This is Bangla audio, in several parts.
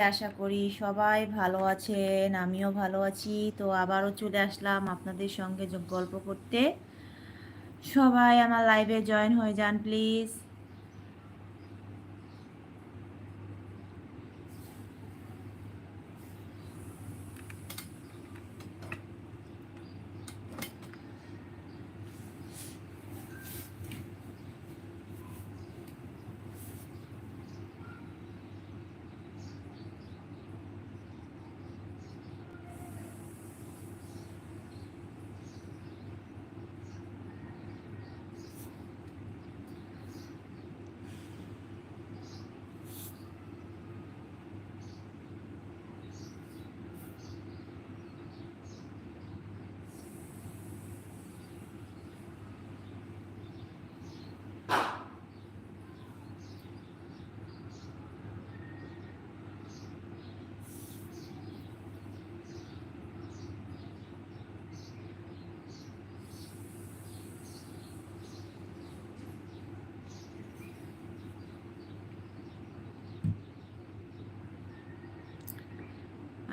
আশা করি সবাই ভালো আছেন, আমিও ভালো আছি। তো আবারও চলে আসলাম আপনাদের সঙ্গে গল্প করতে। সবাই আমার লাইভে জয়েন হয়ে যান প্লিজ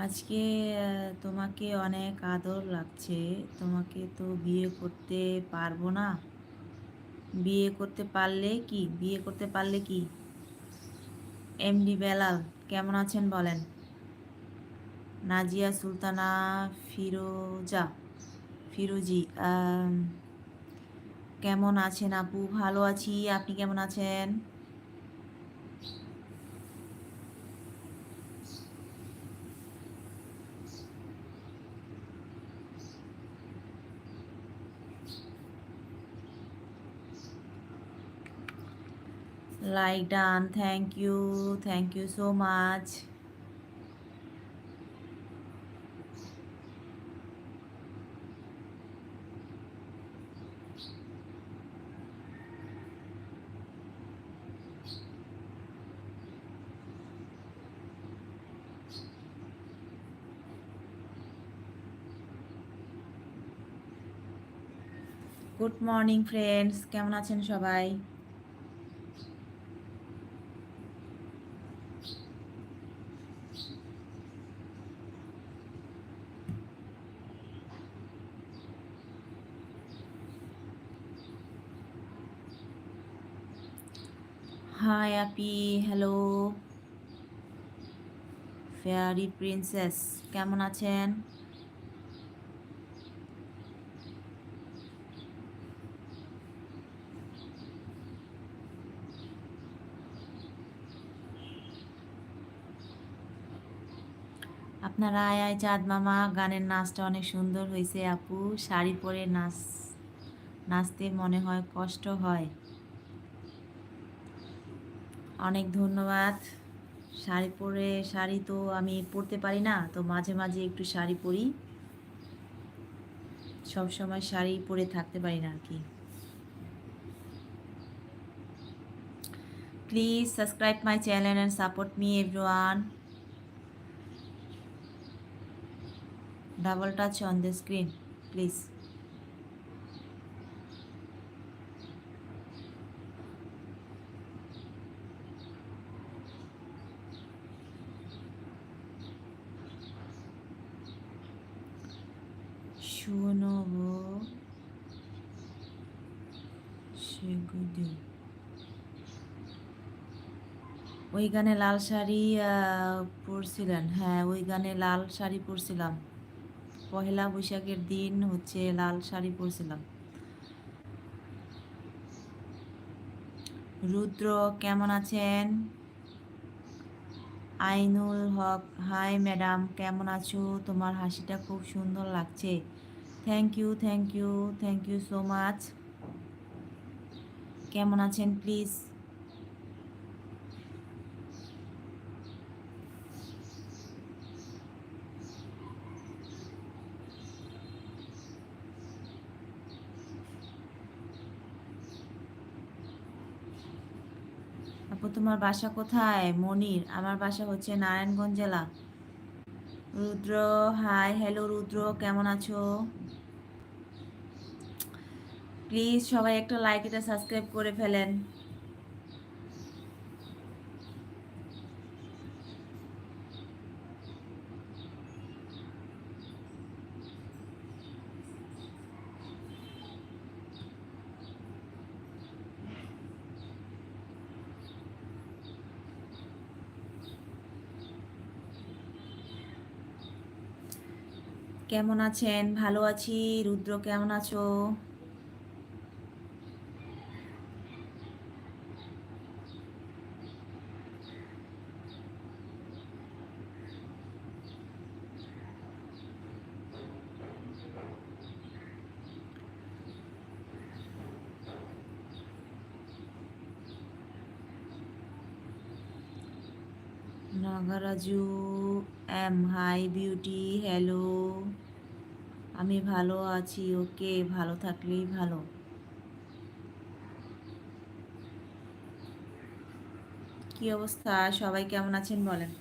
আজকে তোমাকে অনেক আদর লাগছে। তোমাকে তো বিয়ে করতে পারব না। বিয়ে করতে পারলে কি? বিয়ে করতে পারলে কি? এমডি বেলাল, কেমন আছেন বলেন? নাজিয়া সুলতানা ফিরোজা, ফিরোজি কেমন আছেন আপু? ভালো আছি। আপনি কেমন আছেন? Like done thank you thank you so much good morning friends কেমন আছেন সবাই? হাই আপি হ্যালো ফেয়ারি প্রিন্সেস কেমন আছেন? আপনারা আয় আয় চাঁদ মামা, গানের নাচটা অনেক সুন্দর হয়েছে আপু। শাড়ি পরে নাচ, নাচতে মনে হয় কষ্ট হয়। অনেক ধন্যবাদ। শাড়ি পরে, শাড়ি তো আমি পরতে পারি না, তো মাঝে মাঝে একটু শাড়ি পরি। সব সময় শাড়ি পরে থাকতে পারি না আর কি please subscribe my channel and support me everyone double touch on the screen please. ওই গানে লাল শাড়ি পরছিলেন। হ্যাঁ ওই গানে লাল শাড়ি পরছিলাম। পহেলা বৈশাখের দিন হচ্ছে লাল শাড়ি পরছিলাম। রুদ্র, কেমন আছেন? আইনুল হক, হাই ম্যাডাম, কেমন আছো? তোমার হাসিটা খুব সুন্দর লাগছে। Thank you thank you thank you so much. কেমন আছেন, প্লিজ আপু তোমার বাসা কোথায়? মনির, আমার বাসা হচ্ছে নারায়ণগঞ্জ জেলা। রুদ্র হাই হ্যালো রুদ্র, কেমন আছো? প্লিজ সবাই একটা লাইক এটা সাবস্ক্রাইব করে ফেলেন। কেমন আছেন? ভালো আছি। রুদ্র কেমন আছো? Nagaraju M hi beauty hello আমি ভালো আছি ওকে ভালো থাকলেই ভালো। কি অবস্থা? সবাই কেমন আছেন বলেন?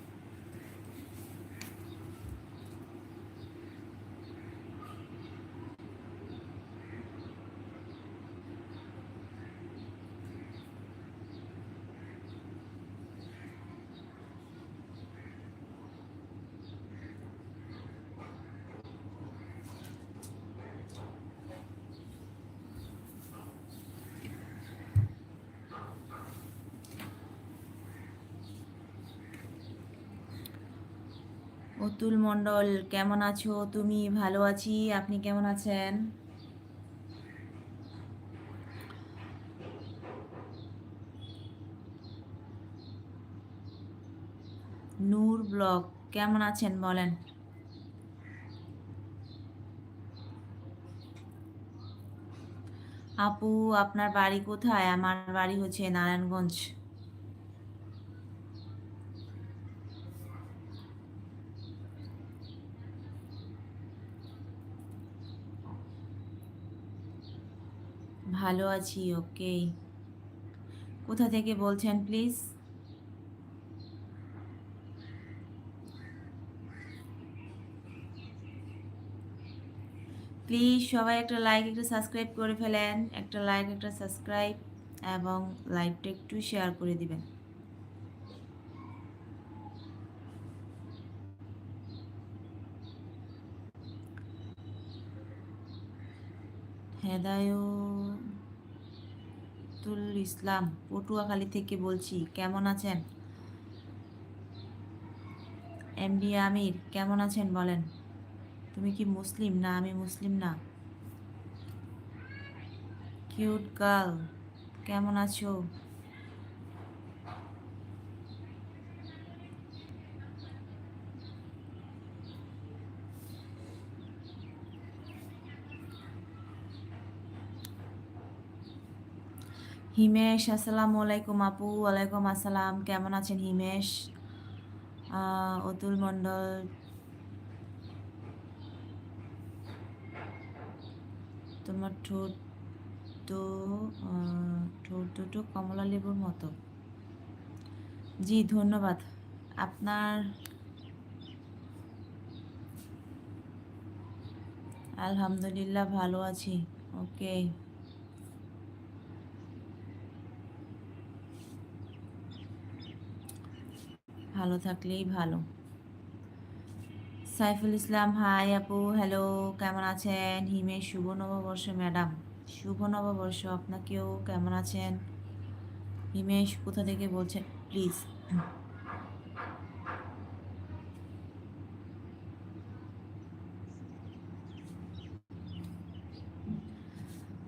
অতুল মণ্ডল, কেমন আছো? তুমি ভালো আছি? আপনি কেমন আছেন? নূর ব্লগ, কেমন আছেন বলেন? আপু, আপনার বাড়ি কোথায়? আমার বাড়ি হচ্ছে নারায়ণগঞ্জ। ভালো আছি ওকে কোথা থেকে বলছেন প্লিজ প্লিজ সবাই একটা লাইক একটা সাবস্ক্রাইব করে ফেলেন। একটা লাইক একটা সাবস্ক্রাইব এবং লাইভটা একটু শেয়ার করে দিবেন। হেদায়তুল ইসলাম, পটুয়াখালী থেকে বলছি, কেমন আছেন? এমডি আমির, কেমন আছেন বলেন? তুমি কি মুসলিম? না, আমি মুসলিম না। কিউট গার্ল, কেমন আছো? হিমেশ, আসসালামু আলাইকুম আপু, ওয়ালাইকুম আসসালাম। কেমন আছেন হিমেশ? অতুল মণ্ডল। তোমার ঠোঁট তো ঠোঁট দুটো কমলা লেবুর মতো। জি, ধন্যবাদ। আপনার? আলহামদুলিল্লাহ, ভালো আছি। ওকে। ভালো থাকলেই ভালো। সাইফুল ইসলাম, হাই আপু, হ্যালো, কেমন আছেন? হিমেশ শুভ নববর্ষ, ম্যাডাম। শুভ নববর্ষ, আপনাকেও কেমন আছেন? হিমেশ কোথা থেকে বলছেন? প্লিজ।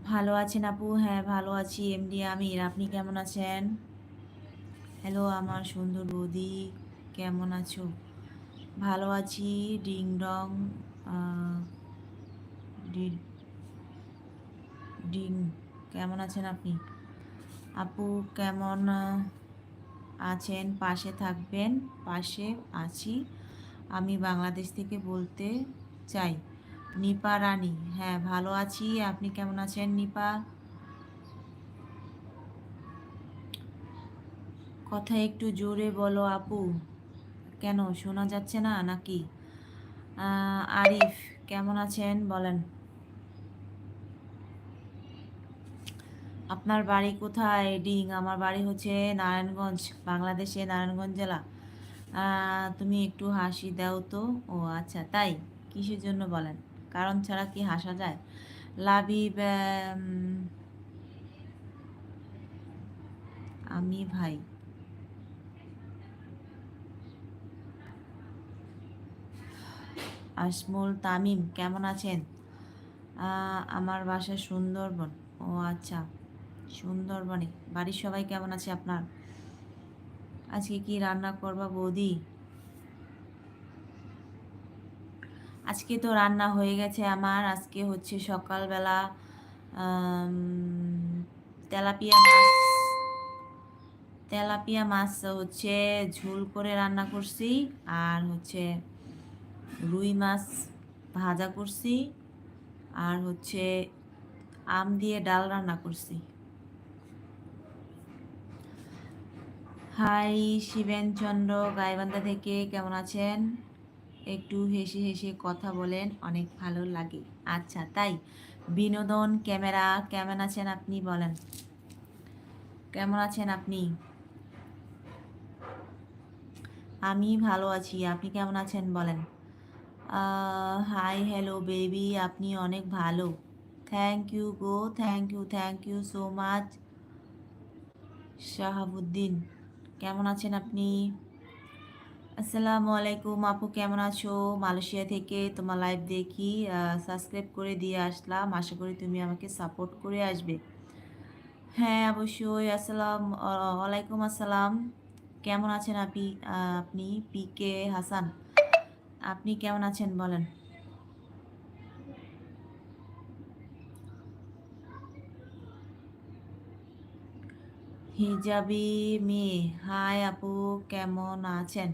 ভালো আছেন আপু? হ্যাঁ ভালো আছি, এমডি আমির। আপনি কেমন আছেন? হ্যালো আমার সুন্দর বৌদি, কেমন আছো? ভালো আছি ডিং ডং, ডিং, কেমন আছেন আপনি? আপু কেমন আছেন? পাশে থাকবেন, পাশে আছি। আমি বাংলাদেশ থেকে বলতে চাই, নিপা রানী। হ্যাঁ ভালো আছি। আপনি কেমন আছেন, নিপা? কথা একটু জোরে বলো আপু। কেন, শোনা যাচ্ছে না নাকি? আরিফ, কেমন আছেন? বলেন। আপনার বাড়ি কোথায়? ডিং, আমার বাড়ি হচ্ছে নারায়ণগঞ্জ বাংলাদেশে নারায়ণগঞ্জ জেলা। তুমি একটু হাসি দাও তো। ও আচ্ছা তাই? কিসের জন্য বলেন? কারণ ছাড়া কি হাসা যায়? লাভিব আমি ভাই আসমুল তামিম, কেমন আছেন? আমার বাসা সুন্দরবন। ও আচ্ছা সুন্দরবনে। বাড়ির সবাই কেমন আছে আপনার? আজকে কি রান্না করবা বৌদি? আজকে তো রান্না হয়ে গেছে আমার। আজকে হচ্ছে সকালবেলা তেলাপিয়া মাছ তেলাপিয়া মাছ হচ্ছে ঝোল করে রান্না করছি। আর হচ্ছে রুই মাছ ভাজা করছি আর হচ্ছে আম দিয়ে ডাল রান্না করছি। হাই শিবেন চন্দ্র, গাইবান্ধা থেকে কেমন আছেন? একটু হেসে হেসে কথা বলেন, অনেক ভালো লাগে। আচ্ছা তাই বিনোদন ক্যামেরা কেমন আছেন আপনি বলেন। কেমন আছেন আপনি? আমি ভালো আছি, আপনি কেমন আছেন বলেন। হাই হ্যালো বেবি আপনি অনেক ভালো। Thank you go thank you thank you so much Shahabuddin কেমন আছেন আপনি? আসসালামু আলাইকুম আপু কেমন আছো? মালয়েশিয়া থেকে তোমার লাইভ দেখি সাবস্ক্রাইব করে দিয়ে আসলাম। আশা করি তুমি আমাকে সাপোর্ট করে আসবে। হ্যাঁ অবশ্যই আসসালাম আহ, ওয়ালাইকুম আসসালাম। কেমন আছেন আপনি আপনি? পি কে হাসান আপনি কেমন আছেন বলেন। হিজাবি মেয়ে, হাই আপু, কেমন আছেন?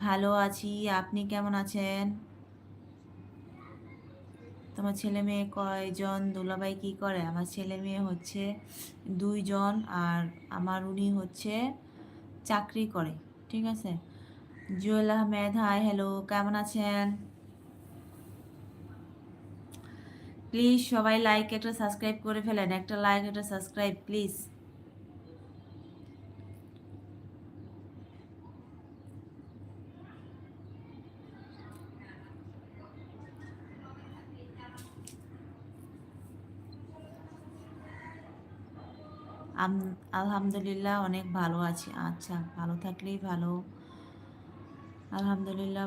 ভালো আছি, আপনি কেমন আছেন? তোমার ছেলে মেয়ে কয়জন? দুলাভাই কি করে? আমার ছেলে মেয়ে হচ্ছে দুইজন আর আমার উনি হচ্ছে চাকরি করে, ঠিক আছে? জুয়েল আহমেদ, হাই, হ্যালো, কেমন আছেন? প্লিজ সবাই লাইক একটা সাবস্ক্রাইব করে ফেলেন, একটা লাইক একটা সাবস্ক্রাইব প্লিজ আলহামদুলিল্লাহ, অনেক ভালো আছি। আচ্ছা ভালো থাকলেই ভালো। আলহামদুলিল্লাহ